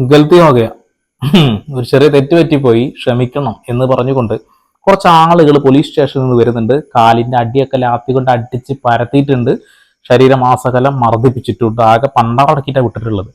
ഗൽത്തി ഗയ ഒരു ചെറിയ തെറ്റ് പറ്റിപ്പോയി. ക്ഷമിക്കണം എന്ന് പറഞ്ഞുകൊണ്ട് കുറച്ച് ആളുകൾ പോലീസ് സ്റ്റേഷനിൽ നിന്ന് വരുന്നുണ്ട്. കാലിന്റെ അടിയൊക്കെ ലാത്തി കൊണ്ട് അടിച്ച് പരത്തിയിട്ടുണ്ട്. ശരീരമാസകലം മർദ്ദിപ്പിച്ചിട്ടുണ്ട് ആകെ പണ്ടാറടക്കിയിട്ടാണ് വിട്ടിട്ടുള്ളത്.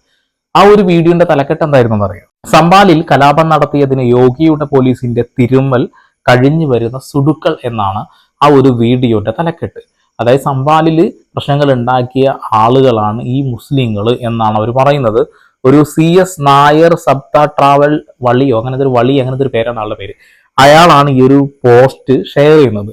ആ ഒരു വീഡിയോന്റെ തലക്കെട്ട് എന്തായിരുന്നു അറിയാം? സംബാലിൽ കലാപം നടത്തിയതിന് യോഗിയുടെ പോലീസിന്റെ തിരുമ്മൽ കഴിഞ്ഞു വരുന്ന സുടുക്കൾ എന്നാണ് ആ ഒരു വീഡിയോന്റെ തലക്കെട്ട്. അതായത് സംബാലിൽ പ്രശ്നങ്ങൾ ഉണ്ടാക്കിയ ആളുകളാണ് ഈ മുസ്ലിങ്ങൾ എന്നാണ് അവർ പറയുന്നത്. ഒരു സി എസ് നായർ സബ്ത ട്രാവൽ വള്ളിയോ അങ്ങനത്തെ ഒരു വള്ളി അങ്ങനത്തെ ഒരു പേരാണ് ആളുടെ പേര്. അയാളാണ് ഈ ഒരു പോസ്റ്റ് ഷെയർ ചെയ്യുന്നത്.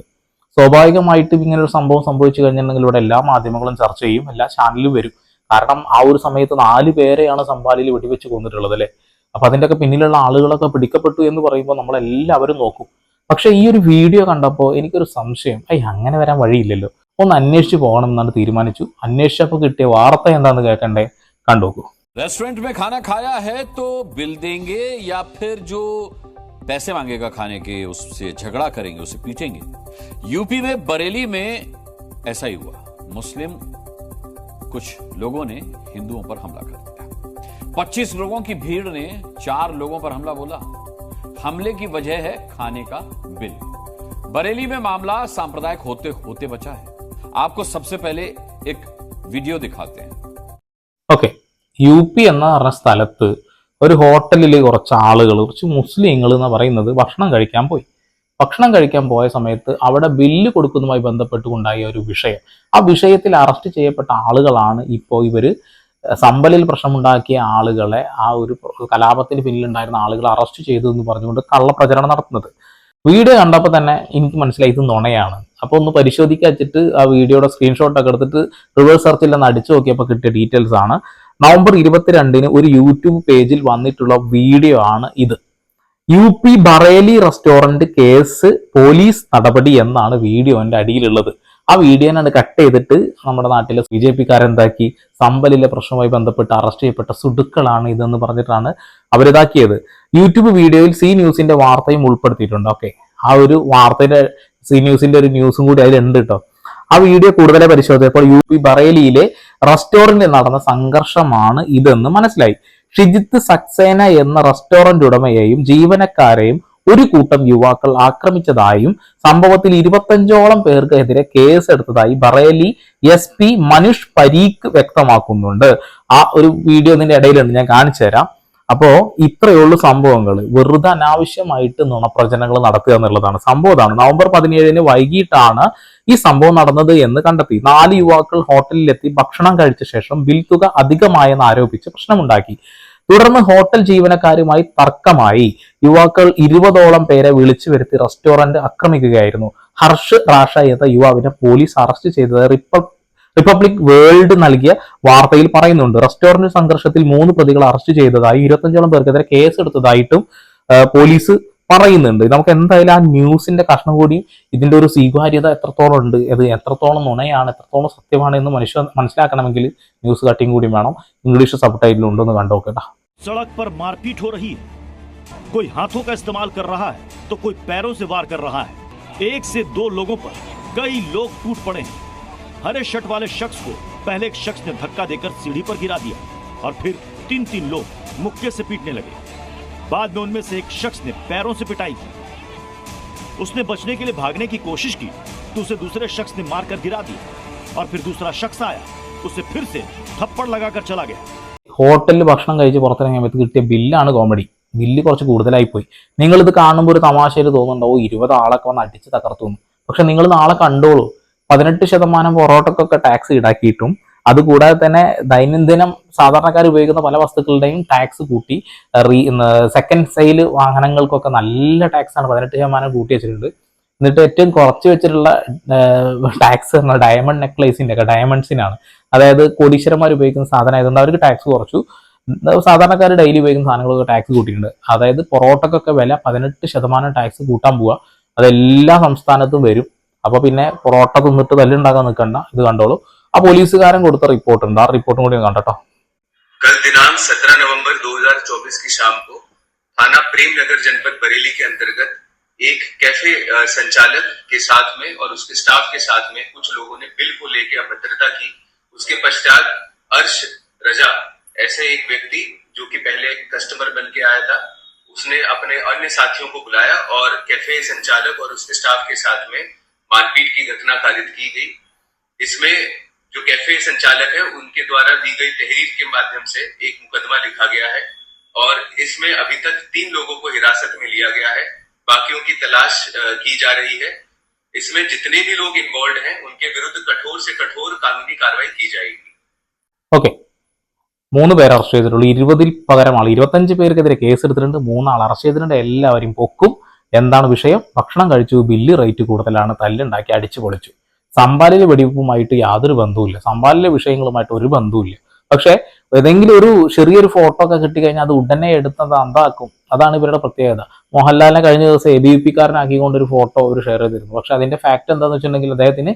സ്വാഭാവികമായിട്ടും ഇങ്ങനെ ഒരു സംഭവം സംഭവിച്ചു കഴിഞ്ഞിട്ടുണ്ടെങ്കിൽ ഇവിടെ എല്ലാ മാധ്യമങ്ങളും ചർച്ച ചെയ്യും എല്ലാ ചാനലിലും വരും കാരണം ആ ഒരു സമയത്ത് നാല് പേരെയാണ് സംഭാലിൽ വെടിവെച്ച് കൊന്നിട്ടുള്ളത് അല്ലേ അപ്പൊ അതിൻ്റെയൊക്കെ പിന്നിലുള്ള ആളുകളൊക്കെ പിടിക്കപ്പെട്ടു എന്ന് പറയുമ്പോൾ നമ്മളെല്ലാവരും നോക്കും പക്ഷെ ഈ ഒരു വീഡിയോ കണ്ടപ്പോൾ എനിക്കൊരു സംശയം ഐ അങ്ങനെ വരാൻ വഴിയില്ലല്ലോ ഒന്ന് അന്വേഷിച്ച് പോകണം എന്നാണ് തീരുമാനിച്ചു അന്വേഷിച്ചപ്പോൾ കിട്ടിയ വാർത്ത എന്താണെന്ന് കേൾക്കണ്ടേ കണ്ടുനോക്കൂ रेस्टोरेंट में खाना खाया है तो बिल देंगे या फिर जो पैसे मांगेगा खाने के उससे झगड़ा करेंगे उसे पीटेंगे यूपी में बरेली में ऐसा ही हुआ मुस्लिम कुछ लोगों ने हिंदुओं पर हमला कर दिया 25 लोगों की भीड़ ने चार लोगों पर हमला बोला हमले की वजह है खाने का बिल बरेली में मामला सांप्रदायिक होते होते बचा है आपको सबसे पहले एक वीडियो दिखाते हैं ഓക്കെ യു പി എന്ന പറഞ്ഞ സ്ഥലത്ത് ഒരു ഹോട്ടലിൽ കുറച്ച് ആളുകൾ കുറച്ച് മുസ്ലിങ്ങൾ എന്ന് പറയുന്നത് ഭക്ഷണം കഴിക്കാൻ പോയി. ഭക്ഷണം കഴിക്കാൻ പോയ സമയത്ത് അവിടെ ബില്ല് കൊടുക്കുന്നതുമായി ബന്ധപ്പെട്ടുകൊണ്ടായ ഒരു വിഷയം. ആ വിഷയത്തിൽ അറസ്റ്റ് ചെയ്യപ്പെട്ട ആളുകളാണ് ഇപ്പോൾ ഇവർ സമ്പലിൽ പ്രശ്നമുണ്ടാക്കിയ ആളുകളെ ആ ഒരു കലാപത്തിന് പിന്നിലുണ്ടായിരുന്ന ആളുകളെ അറസ്റ്റ് ചെയ്തു എന്ന് പറഞ്ഞുകൊണ്ട് കള്ളപ്രചരണം നടത്തുന്നത്. വീഡിയോ കണ്ടപ്പോൾ തന്നെ എനിക്ക് മനസ്സിലായി ഇത് നുണയാണ്. അപ്പോൾ ഒന്ന് പരിശോധിക്കാച്ചിട്ട് ആ വീഡിയോയുടെ സ്ക്രീൻഷോട്ടൊക്കെ എടുത്തിട്ട് റിവേഴ്സ് സെർച്ചിൽ ഒന്ന് അടിച്ചു നോക്കിയപ്പോൾ കിട്ടിയ ഡീറ്റെയിൽസ് ആണ്. നവംബർ ഇരുപത്തിരണ്ടിന് ഒരു യൂട്യൂബ് പേജിൽ വന്നിട്ടുള്ള വീഡിയോ ആണ് ഇത്. U P Bareilly restaurant case police നടപടി എന്നാണ് വീഡിയോന്റെ അടിയിലുള്ളത്. ആ വീഡിയോനാണ് കട്ട് ചെയ്തിട്ട് നമ്മുടെ നാട്ടിലെ ബി ജെ പിക്കാരെന്താക്കി? സമ്പലിലെ പ്രശ്നവുമായി ബന്ധപ്പെട്ട് അറസ്റ്റ് ചെയ്യപ്പെട്ട സുടുക്കളാണ് ഇതെന്ന് പറഞ്ഞിട്ടാണ് അവരിതാക്കിയത്. യൂട്യൂബ് വീഡിയോയിൽ സി ന്യൂസിന്റെ വാർത്തയും ഉൾപ്പെടുത്തിയിട്ടുണ്ട്. ഓക്കെ. ആ ഒരു വാർത്തയുടെ സി ന്യൂസിന്റെ ഒരു ന്യൂസും കൂടി അതിലുണ്ട് കേട്ടോ ആ വീഡിയോ കൂടുതലായി പരിശോധിച്ചപ്പോൾ യു പി ബറേലിയിലെ റെസ്റ്റോറന്റിൽ നടന്ന സംഘർഷമാണ് ഇതെന്ന് മനസ്സിലായി. ഷിജിത്ത് സക്സേന എന്ന റെസ്റ്റോറന്റ് ഉടമയെയും ജീവനക്കാരെയും ഒരു കൂട്ടം യുവാക്കൾ ആക്രമിച്ചതായും സംഭവത്തിൽ ഇരുപത്തഞ്ചോളം പേർക്കെതിരെ കേസ് എടുത്തതായി ബറേലി എസ് പി മനുഷ് പരീഖ് വ്യക്തമാക്കുന്നുണ്ട്. ആ ഒരു വീഡിയോ ഇതിന്റെ ഇടയിലുണ്ട്. ഞാൻ കാണിച്ചു തരാം അപ്പോ ഇത്രയുള്ള സംഭവങ്ങൾ വെറുതെ അനാവശ്യമായിട്ട് നുണപ്രചനങ്ങൾ നടത്തുക എന്നുള്ളതാണ്. സംഭവം ഇതാണ്. നവംബർ പതിനേഴിന് വൈകിട്ടാണ് ഈ സംഭവം നടന്നത് എന്ന് കണ്ടെത്തി. നാല് യുവാക്കൾ ഹോട്ടലിലെത്തി ഭക്ഷണം കഴിച്ച ശേഷം ബിൽ തുക അധികമായെന്ന് ആരോപിച്ച് പ്രശ്നമുണ്ടാക്കി. തുടർന്ന് ഹോട്ടൽ ജീവനക്കാരുമായി തർക്കമായി. യുവാക്കൾ ഇരുപതോളം പേരെ വിളിച്ചു വരുത്തി റെസ്റ്റോറന്റ് ആക്രമിക്കുകയായിരുന്നു. ഹർഷ് റാഷ എന്ന യുവാവിനെ പോലീസ് അറസ്റ്റ് ചെയ്തത് റിപ്പ റിപ്പബ്ലിക് വേൾഡ് നൽകിയ വാർത്തയിൽ പറയുന്നുണ്ട് റെസ്റ്റോറന്റ് സംഘർഷത്തിൽ മൂന്ന് പ്രതികളെ അറസ്റ്റ് ചെയ്തതായി ഇരുപത്തഞ്ചോളം പേർക്കെതിരെ കേസ് എടുത്തതായിട്ടും ആ, പോലീസ് പറയുന്നുണ്ട് നമുക്ക് എന്തായാലും ആ ന്യൂസിന്റെ കഷ്ണം കൂടി ഇതിന്റെ ഒരു സ്വീകാര്യത എത്രത്തോളം ഉണ്ട് അത് എത്രത്തോളം നുണയാണ് എത്രത്തോളം സത്യമാണ് എന്ന് മനുഷ്യ മനസ്സിലാക്കണമെങ്കിൽ ന്യൂസ് കട്ടിങ് കൂടി വേണം ഇംഗ്ലീഷ് സബ് ടൈറ്റിൽ ഉണ്ടെന്ന് കണ്ടോക്കട്ടാ सड़क पर मारपीट हो रही है कोई हाथों का इस्तेमाल कर रहा है तो कोई पैरों से वार कर रहा है एक से दो लोगों पर कई लोग टूट पड़े हैं हरे शर्ट वाले शख्स को पहले एक शख्स ने धक्का देकर सीढ़ी पर गिरा दिया और फिर तीन तीन लोग मुक्के से पीटने लगे बाद में उनमें से एक शख्स ने पैरों से पिटाई की उसने बचने के लिए भागने की कोशिश की तो उसे दूसरे शख्स ने मारकर गिरा दिया और फिर दूसरा शख्स आया उसे फिर से थप्पड़ लगाकर चला गया ഹോട്ടലിൽ ഭക്ഷണം കഴിച്ച് പുറത്തിറങ്ങിയ സമയത്ത് കിട്ടിയ ബില്ലാണ് കോമഡി ബില്ല് കുറച്ച് കൂടുതലായി പോയി നിങ്ങൾ ഇത് കാണുമ്പോൾ ഒരു തമാശയിൽ തോന്നുന്നുണ്ടാവും ഇരുപത് ആളൊക്കെ വന്ന് അടിച്ച് തകർത്തു എന്ന്. പക്ഷെ നിങ്ങൾ നാളെ കണ്ടോളൂ പതിനെട്ട് ശതമാനം പൊറോട്ടക്കൊക്കെ ടാക്സ് ഈടാക്കിയിട്ടും. അതുകൂടാതെ തന്നെ ദൈനംദിനം സാധാരണക്കാർ ഉപയോഗിക്കുന്ന പല വസ്തുക്കളുടെയും ടാക്സ് കൂട്ടി. റീ സെക്കൻഡ് സെയിൽ വാഹനങ്ങൾക്കൊക്കെ നല്ല ടാക്സ് ആണ്. പതിനെട്ട് ശതമാനം കൂട്ടി വെച്ചിട്ടുണ്ട്. എന്നിട്ട് ഏറ്റവും കുറച്ച് വെച്ചിട്ടുള്ള ടാക്സ് എന്ന ഡയമണ്ട് നെക്ലേസിന്റെ ഒക്കെ ഡയമണ്ട്സിനാണ് അതായത് കോടീശ്വരന്മാർ ഉപയോഗിക്കുന്ന സാധനം ആയതുകൊണ്ട് അവർക്ക് ടാക്സ് കുറച്ചു. സാധാരണക്കാർ ഡെയിലി ഉപയോഗിക്കുന്ന സാധനങ്ങളൊക്കെ ടാക്സ് കൂട്ടിയിട്ടുണ്ട്. അതായത് പൊറോട്ടക്കൊക്കെ വില പതിനെട്ട് ശതമാനം ടാക്സ് കൂട്ടാൻ പോവുക അതെല്ലാ സംസ്ഥാനത്തും വരും. അപ്പൊ പിന്നെ പൊറോട്ട തിന്നിട്ട് തല്ലുണ്ടാക്കാൻ നിൽക്കണ്ട ഇത് കണ്ടോളൂ ആ പോലീസുകാരൻ കൊടുത്ത റിപ്പോർട്ട് ഉണ്ട് ആ റിപ്പോർട്ടും കൂടി ഒന്ന് കണ്ടോ कल दिनांक 17 नवंबर 2024 की शाम को थाना प्रेम नगर जनपद बरेली के अंतर्गत एक कैफे अ, संचालक के साथ में और उसके स्टाफ के साथ में कुछ लोगों ने बिल को लेकर अभद्रता की उसके पश्चात अर्श रजा ऐसे एक व्यक्ति जो कि पहले कस्टमर बन के आया था उसने अपने अन्य साथियों को बुलाया और कैफे संचालक और उसके स्टाफ के साथ में मारपीट की घटना कारित की गई इसमें जो कैफे संचालक है उनके द्वारा दी गई तहरीर के माध्यम से एक मुकदमा लिखा गया है और इसमें अभी तक तीन लोगों को हिरासत में लिया गया है बाकियों की तलाश अ, की जा रही है इसमें जितने भी लोग इन्वॉल्व हैं उनके विरुद्ध कठोर से कठोर कानूनी कार्रवाई की जाएगी ഓക്കെ മൂന്ന് പേര് അറസ്റ്റ് ചെയ്തിട്ടുള്ളൂ ഇരുപതിൽ പകരം ആൾ ഇരുപത്തഞ്ച് പേർക്കെതിരെ കേസ് എടുത്തിട്ടുണ്ട് മൂന്നാൾ അറസ്റ്റ് ചെയ്തിട്ടുണ്ട് എല്ലാവരെയും പൊക്കും എന്താണ് വിഷയം? ഭക്ഷണം കഴിച്ചു ബില്ല് റേറ്റ് കൂടുതലാണ് തല്ലുണ്ടാക്കി അടിച്ചു പൊളിച്ചു. സമ്പാലിലെ വെടിവെപ്പുമായിട്ട് യാതൊരു ബന്ധവുമില്ല. സമ്പാലിലെ വിഷയങ്ങളുമായിട്ട് ഒരു ബന്ധവുമില്ല. പക്ഷേ ഏതെങ്കിലും ഒരു ചെറിയൊരു ഫോട്ടോ ഒക്കെ കിട്ടിക്കഴിഞ്ഞാൽ അത് ഉടനെ എടുത്തത് അന്താക്കും. അതാണ് ഇവരുടെ പ്രത്യേകത. മോഹൻലാലിനെ കഴിഞ്ഞ ദിവസം എ ബി വി കാരനാക്കിക്കൊണ്ട് ഒരു ഫോട്ടോ ഒരു ഷെയർ ചെയ്തിരുന്നു. പക്ഷെ അതിന്റെ ഫാക്ട് എന്താണെന്ന് വെച്ചിട്ടുണ്ടെങ്കിൽ അദ്ദേഹത്തിന്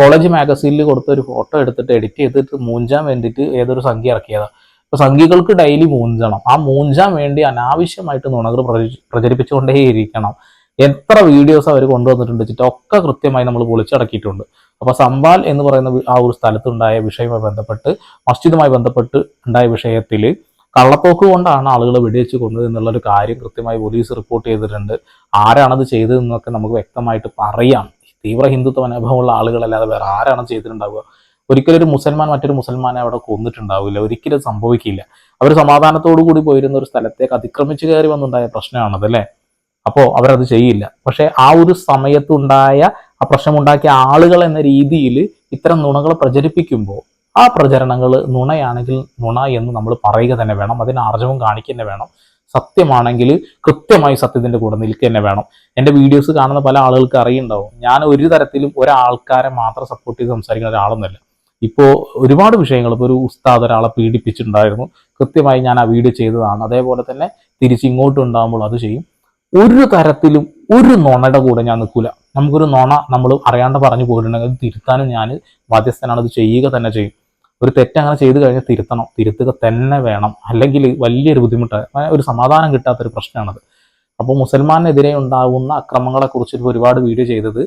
കോളേജ് മാഗസീനിൽ കൊടുത്ത ഒരു ഫോട്ടോ എടുത്തിട്ട് എഡിറ്റ് ചെയ്തിട്ട് മൂഞ്ചാൻ വേണ്ടിയിട്ട് ഏതൊരു സംഖ്യ ഇറക്കിയതാണ് അപ്പൊ സംഘികൾക്ക് ഡെയിലി മൂഞ്ചണം. ആ മൂഞ്ചാൻ വേണ്ടി അനാവശ്യമായിട്ട് നുണകൾ പ്രചരി- പ്രചരിപ്പിച്ചുകൊണ്ടേയിരിക്കണം. എത്ര വീഡിയോസ് അവർ കൊണ്ടുവന്നിട്ടുണ്ട് വെച്ചിട്ട് കൃത്യമായി നമ്മൾ പൊളിച്ചടക്കിയിട്ടുണ്ട്. അപ്പൊ സംബാൽ എന്ന് പറയുന്ന ആ ഒരു സ്ഥലത്തുണ്ടായ വിഷയവുമായി ബന്ധപ്പെട്ട് മസ്ജിദുമായി ബന്ധപ്പെട്ട് ഉണ്ടായ വിഷയത്തിൽ കള്ളത്തോക്ക് കൊണ്ടാണ് ആളുകളെ വെടിവെച്ച് കൊന്നത് എന്നുള്ളൊരു കാര്യം കൃത്യമായി പോലീസ് റിപ്പോർട്ട് ചെയ്തിട്ടുണ്ട്. ആരാണത് ചെയ്തതെന്നൊക്കെ നമുക്ക് വ്യക്തമായിട്ട് പറയാം. തീവ്ര ഹിന്ദുത്വ മനോഭാവമുള്ള ആളുകളല്ലാതെ വേറെ ആരാണ് ചെയ്തിട്ടുണ്ടാവുക? ഒരിക്കലും ഒരു മുസൽമാൻ മറ്റൊരു മുസൽമാനെ അവിടെ കൊന്നിട്ടുണ്ടാവില്ല. ഒരിക്കലും സംഭവിക്കില്ല. അവർ സമാധാനത്തോടു കൂടി പോയിരുന്ന ഒരു സ്ഥലത്തേക്ക് അതിക്രമിച്ചു കയറി വന്നുണ്ടായ പ്രശ്നമാണത് അല്ലേ? അപ്പോൾ അവരത് ചെയ്യില്ല. പക്ഷേ ആ ഒരു സമയത്തുണ്ടായ ആ പ്രശ്നമുണ്ടാക്കിയ ആളുകൾ എന്ന രീതിയിൽ ഇത്തരം നുണകൾ പ്രചരിപ്പിക്കുമ്പോൾ ആ പ്രചരണങ്ങൾ നുണയാണെങ്കിൽ നുണ എന്ന് നമ്മൾ പറയുക തന്നെ വേണം. അതിന് ആർജവം കാണിക്കുക തന്നെ വേണം. സത്യമാണെങ്കിൽ കൃത്യമായി സത്യത്തിന്റെ കൂടെ നിൽക്കുക തന്നെ വേണം. എന്റെ വീഡിയോസ് കാണുന്ന പല ആളുകൾക്ക് അറിയുണ്ടാവും. ഞാൻ ഒരു തരത്തിലും ഒരാൾക്കാരെ മാത്രം സപ്പോർട്ട് ചെയ്ത് സംസാരിക്കുന്ന ഒരാളൊന്നുമല്ല. ഇപ്പോൾ ഒരുപാട് വിഷയങ്ങൾ ഇപ്പോൾ ഒരു ഉസ്താദ് ഒരാളെ പീഡിപ്പിച്ചിട്ടുണ്ടായിരുന്നു. കൃത്യമായി ഞാൻ ആ വീഡിയോ ചെയ്തതാണ്. അതേപോലെ തന്നെ തിരിച്ച് ഇങ്ങോട്ട് ഉണ്ടാകുമ്പോൾ അത് ചെയ്യും. ഒരു തരത്തിലും ഒരു നുണയുടെ കൂടെ ഞാൻ നിൽക്കില്ല നമുക്കൊരു നുണ നമ്മൾ അറിയാണ്ട് പറഞ്ഞു പോയിട്ടുണ്ടെങ്കിൽ അത് തിരുത്താനും ഞാൻ ബാധ്യസ്ഥനാണ്. അത് ചെയ്യുക തന്നെ ചെയ്യും. ഒരു തെറ്റ് അങ്ങനെ ചെയ്തു കഴിഞ്ഞാൽ തിരുത്തണം. തിരുത്തുക തന്നെ വേണം. അല്ലെങ്കിൽ വലിയൊരു ബുദ്ധിമുട്ടാണ് ഒരു സമാധാനം കിട്ടാത്തൊരു പ്രശ്നമാണത്. അപ്പോൾ മുസൽമാനെതിരെ ഉണ്ടാകുന്ന അക്രമങ്ങളെക്കുറിച്ച് ഒരുപാട് വീഡിയോ ചെയ്തത്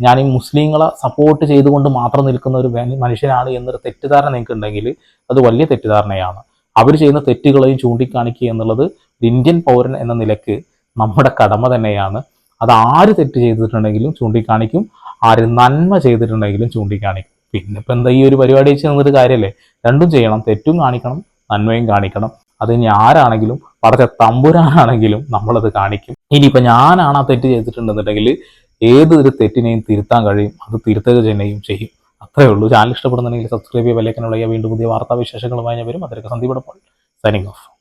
ഞാൻ ഈ മുസ്ലിങ്ങളെ സപ്പോർട്ട് ചെയ്തുകൊണ്ട് മാത്രം നിൽക്കുന്ന ഒരു മനുഷ്യനാണ് എന്നൊരു തെറ്റിദ്ധാരണ നിങ്ങൾക്ക് ഉണ്ടെങ്കിൽ അത് വലിയ തെറ്റിദ്ധാരണയാണ്. അവർ ചെയ്യുന്ന തെറ്റുകളെയും ചൂണ്ടിക്കാണിക്കുക എന്നുള്ളത് ഇന്ത്യൻ പൗരൻ എന്ന നിലയ്ക്ക് നമ്മുടെ കടമ തന്നെയാണ്. അത് ആര് തെറ്റ് ചെയ്തിട്ടുണ്ടെങ്കിലും ചൂണ്ടിക്കാണിക്കും. ആര് നന്മ ചെയ്തിട്ടുണ്ടെങ്കിലും ചൂണ്ടിക്കാണിക്കും. പിന്നെ ഇപ്പം എന്താ ഈ ഒരു പരിപാടി വെച്ച് നിന്നൊരു കാര്യമല്ലേ രണ്ടും ചെയ്യണം. തെറ്റും കാണിക്കണം നന്മയും കാണിക്കണം. അത് ഇനി ആരാണെങ്കിലും പടച്ച തമ്പുരാനാണെങ്കിലും നമ്മളത് കാണിക്കും. ഇനിയിപ്പോൾ ഞാനാണ് ആ തെറ്റ് ചെയ്തിട്ടുണ്ടെന്നുണ്ടെങ്കിൽ ഏതൊരു തെറ്റിനെയും തിരുത്താൻ കഴിയും അത് തിരുത്തുക തന്നെയും ചെയ്യും. അത്രയേ ഉള്ളൂ. ചാനൽ ഇഷ്ടപ്പെടുന്നുണ്ടെങ്കിൽ സബ്സ്ക്രൈബ് ചെയ്യുക വിലക്കനുള്ള വീണ്ടും പുതിയ വാർത്താവിശേഷങ്ങളുമായി ഞാൻ വരും. അതിലൊക്കെ സന്ദീപ് സൈനിങ് ഓഫ്